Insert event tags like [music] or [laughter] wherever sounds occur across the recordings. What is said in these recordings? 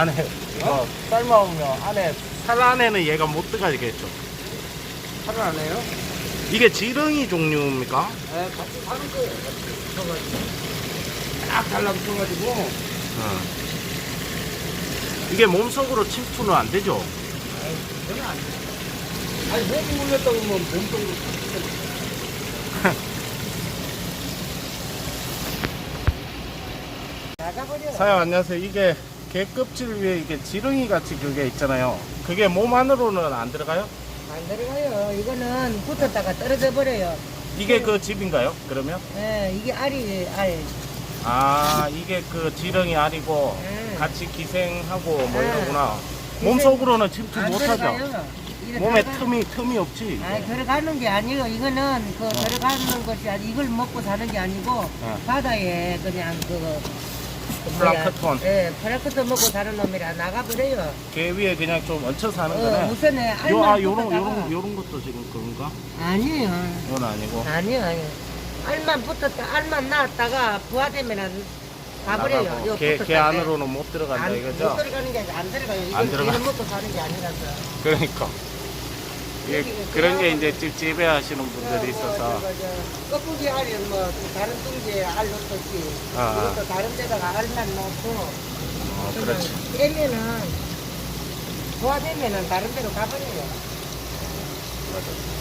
안에 이거 삶아오면 안에 살 안에는 얘가 못 들어가겠죠. 살을 안 해요? 이게 지렁이 종류입니까? 네, 같이 사는 거예요. 같이 붙어가지고. 딱 달라붙어가지고. 어. 이게 몸속으로 침투는 안 되죠. 그건 안 돼. 아니, 몸이 물렸다고 하면 몸속으로. 나가버려. [laughs] 사장님 안녕하세요. 이게 개 껍질 위에 이게 지렁이 같이 그게 있잖아요. 그게 몸 안으로는 안 들어가요? 안 들어가요. 이거는 붙었다가 떨어져 버려요. 이게 그 집인가요? 그러면? 예, 이게 알이 알. 아 이게 그 지렁이 알이고 네. 같이 기생하고 뭐 네. 이러구나. 기생- 몸속으로는 침투 안 못하죠. 들어가요. 이거 몸에 들어가- 틈이 틈이 없지. 아니 들어가는 게 아니고 이거는 그 들어가는 것이 아니 이걸 먹고 사는 게 아니고 어. 바다에 그냥 그 플랑크톤. 예, 플랑크톤 먹고 사는 놈이라 나가버려요. 개 위에 그냥 좀 얹혀 사는 어, 거네. 우선에 요, 알만 아, 요런, 요런, 요런 것도 지금 그런가? 아니에요. 이건 아니고. 아니요, 아니요. 알만 붙었다, 알만 나왔다가 부화되면은 가버려요. 요 개, 붙었다 개 때. 안으로는 못 들어간다 안, 이거죠? 못 들어가는 게 아니라 안 들어가요. 이건 안 들어가. 이걸 먹고 사는 게 아니라서. 그러니까. 여기가 그런 게 이제 집 지배하시는 분들이 있어서. 껍데기 알은 뭐 다른 둥지에 알 넣듯이 아, 이것도 다른 데다가 알만 넣고 어, 그렇지. 깨면은 부화되면은 다른 데로 가버려요.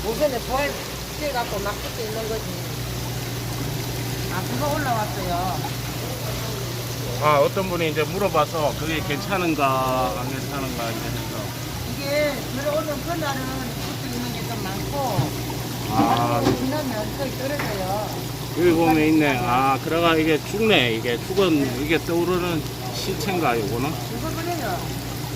우선에 부화돼 갖고 막 붙어 있는 거지. 아, 그거 올라왔어요. 아, 어떤 분이 이제 물어봐서 그게 괜찮은가, 안 괜찮은가 이제 해서. 이게 들어오는 그날은 많고 아, 지나면 거의 떨어져요. 여기 보면 있네. 아, 그래가 이게 죽네. 이게 죽은, 이게 떠오르는 시체인가, 이거는? 죽어버려요.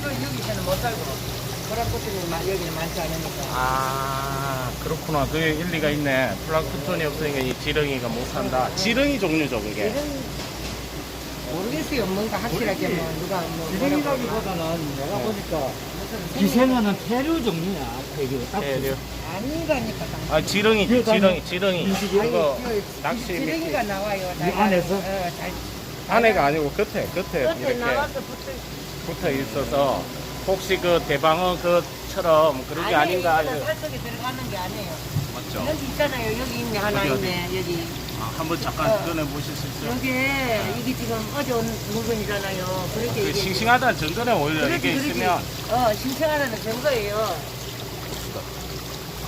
그 여기서는 못 살고. 보라꽃들이 마- 여기는 많지 않으니까. 아, 그렇구나. 그게 일리가 있네. 플랑크톤이 없으니까 이 지렁이가 못 산다. 지렁이 종류죠, 그게. 이런 모르겠어요. 뭔가 확실하게 뭐 누가 뭐 뭐라고 지렁이라기보다는 내가 네. 보니까 무슨 기생하는 폐류 종류야. 폐류. 딱 해류. 아니라니까. 아, 지렁이, 그러니까 지렁이, 지렁이. 그거, 아니, 낚시 그 지렁이가 나와요. 이 안에서? 어, 잘, 안에가 아니고 끝에, 끝에 끝에 이렇게 나와서 붙어. 붙어 있어서 혹시 그 대방어 그처럼 그런 게 아닌가 이거는 살 속에 들어가는 게 아니에요. 맞죠? 여기 있잖아요. 여기 있네 하나 어디, 어디? 있네. 여기. 아, 한번 잠깐 어. 꺼내 보실 수 있어요? 여기에 이게 지금 어제 온 물건이잖아요. 그렇게 그 이게 싱싱하다는 증거네 오히려 그렇지, 이게 그렇지. 있으면 어, 신청하라는 증거예요.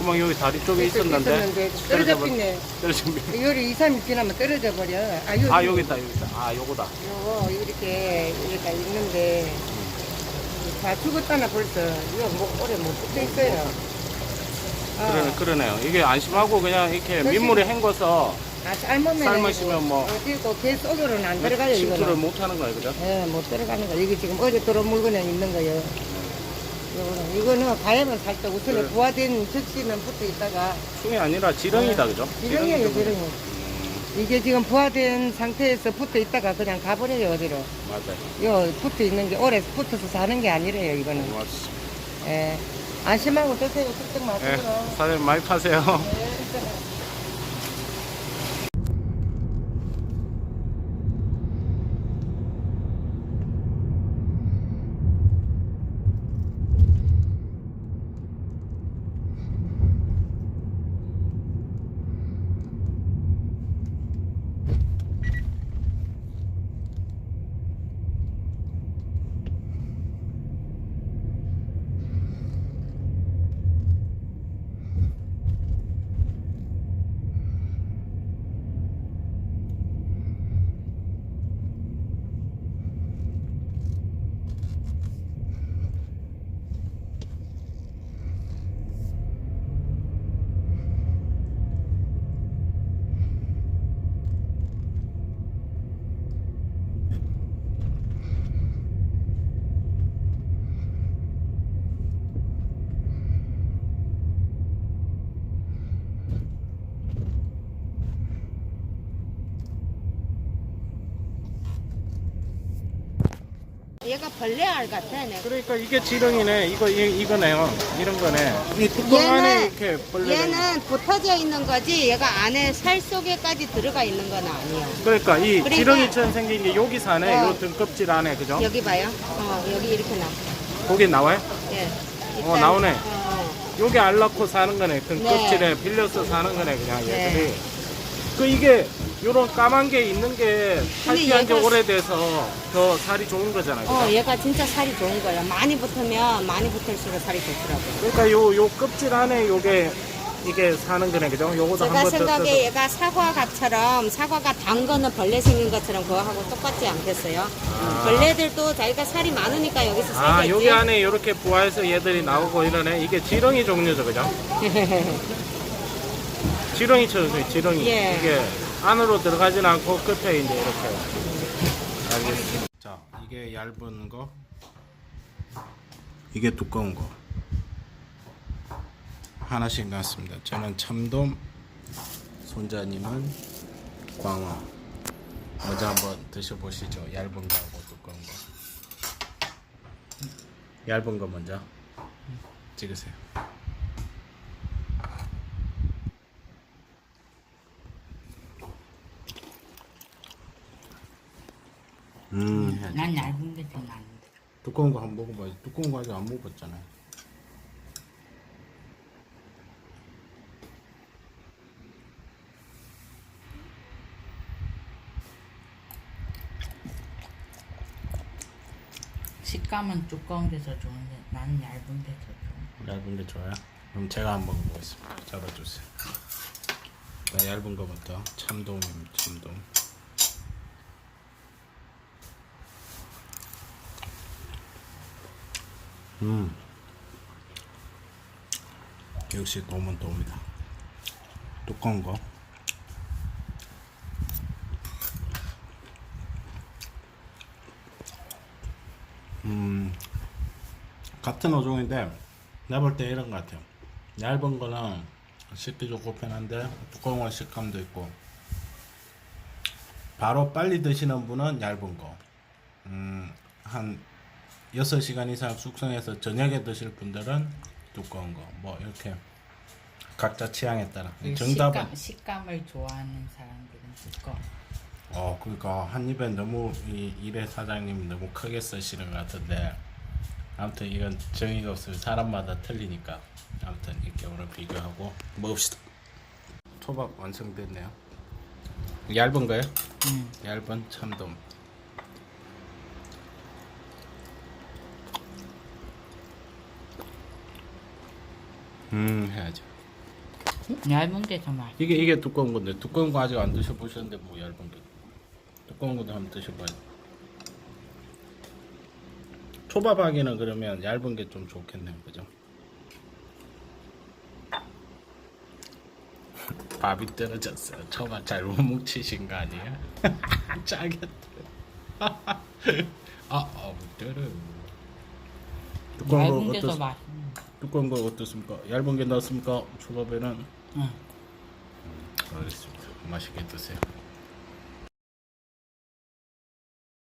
구멍 여기 다리 쪽에 있었는데 있었는데 버리네. 떨어집니다. 요리 2, 3일 지나면 떨어져 버려. 아, 여기, 아 여기 있다 여기 있다 아 요거다 요거 이렇게 이렇게 있는데 다 죽었잖아 벌써. 이거 뭐 오래 못 죽게 있어요. 어. 그러네, 그러네요 이게 안심하고 그냥 이렇게 그렇지. 민물에 헹궈서 아, 삶으면 삶으시면 뭐 어디고 개 속으로는 안 들어가요 침투를 이거는. 못 하는 거예요 그죠? 예, 못 들어가는 거. 이게 지금 어제 들어온 물건에 있는 거예요. 이거는, 이거는 가야만 살짝 우선에 그래. 부화된 접시는 붙어 있다가 충이 아니라 지렁이다 그죠? 지렁이에요, 지렁이 지렁이. 이게 지금 부화된 상태에서 붙어 있다가 그냥 가버려요, 어디로. 맞아요 요 붙어 있는 게 오래 붙어서 사는 게 아니래요, 이거는. 맞습니다 예. 안심하고 드세요, 걱정 마시고. 예, 사장님 많이 파세요 예. 얘가 벌레 알 같아. 내. 그러니까 이게 지렁이네. 이거 이, 이거네요. 이런 거네. 이 뚜껑 안에 이렇게 벌레가. 있네. 얘는 붙어져 있는 거지 얘가 안에 살 속에까지 들어가 있는 건 아니에요. 그러니까 이 그러니까- 지렁이처럼 생긴 게 여기 사네. 어. 요 등껍질 안에 그죠? 여기 봐요. 어, 여기 이렇게 나. 거기 나와요? 예. 어, 나오네. 어, 어. 여기 알 낳고 사는 거네. 등껍질에 빌려서 사는 거네 그냥 네. 얘들이. 그 이게 요런 까만 게 있는 게 탈피한 지 얘가- 오래돼서 더 살이 좋은 거잖아요. 어? 얘가 진짜 살이 좋은 거예요. 많이 붙으면 많이 붙을수록 살이 좋더라고요. 그러니까 요 요 껍질 안에 요게 이게 사는 거네 그죠? 요거도 제가 한번 더 생각에 뜯어. 얘가 사과같처럼 사과가 단 거는 벌레 생긴 것처럼 그거하고 똑같지 않겠어요? 아. 벌레들도 자기가 살이 많으니까 여기서 살겠지. 아 여기 안에 이렇게 부화해서 얘들이 나오고 이러네. 이게 지렁이 종류죠 그죠? [laughs] 지렁이처럼 생긴 지렁이. 예. 이게 안으로 들어가진 않고 끝에 이제 이렇게. 알겠습니다. 자, 이게 얇은 거. 이게 두꺼운 거. 하나씩 넣었습니다. 저는 참돔, 손자님은 광어. 먼저 한번 드셔보시죠. 얇은 거하고 두꺼운 거. 얇은 거 먼저 찍으세요. 음. 난 얇은 게 더 나는데. 두꺼운 거 한번 먹어봐야지. 두꺼운 거 아직 안 먹었잖아요. 식감은 두꺼운 게 더 좋은데 나는 얇은 게 더 좋아. 얇은 게 좋아요. 그럼 제가 한번 먹어보겠습니다. 잡아주세요. 자, 얇은 거부터 참돔, 참돔. 음, 역시 돔은 돔이다. 두꺼운 거. 음, 같은 어종인데 내가 볼때 이런 것 같아요. 얇은 거는 씹기 좋고 편한데 두꺼운 건 식감도 있고 바로 빨리 드시는 분은 얇은 거. 음, 한 6시간 이상 숙성해서 저녁에 드실 분들은 두꺼운 거. 뭐 이렇게 각자 취향에 따라. 정답은 식감, 식감을 좋아하는 사람들은 두꺼워. 어, 그러니까 한 입에 너무 이 일회 사장님 너무 크게 쓰시는 것 같은데 아무튼 이건 정의가 없어요. 사람마다 틀리니까 아무튼 이렇게 오늘 비교하고 먹읍시다. 초밥 완성됐네요. 얇은 거요? 응. 얇은 참돔. 음 해야죠. 얇은 게 더 맛있어. 이게 이게 두꺼운 건데 두꺼운 거 아직 안 드셔보셨는데 뭐 얇은 게 두꺼운 것도 한번 드셔봐요. 초밥하기는 그러면 얇은 게 좀 좋겠네요, 그죠? [laughs] 밥이 떨어졌어요. 초밥 잘못 뭉치신 거 아니에요? [laughs] 짜겠다. [laughs] 아, 아, 떨어. 두꺼운 얇은 거게더 맛있어. 두꺼운 거 어떻습니까? 얇은 게 낫습니까? 초밥에는 응. 알겠습니다. 맛있게 드세요.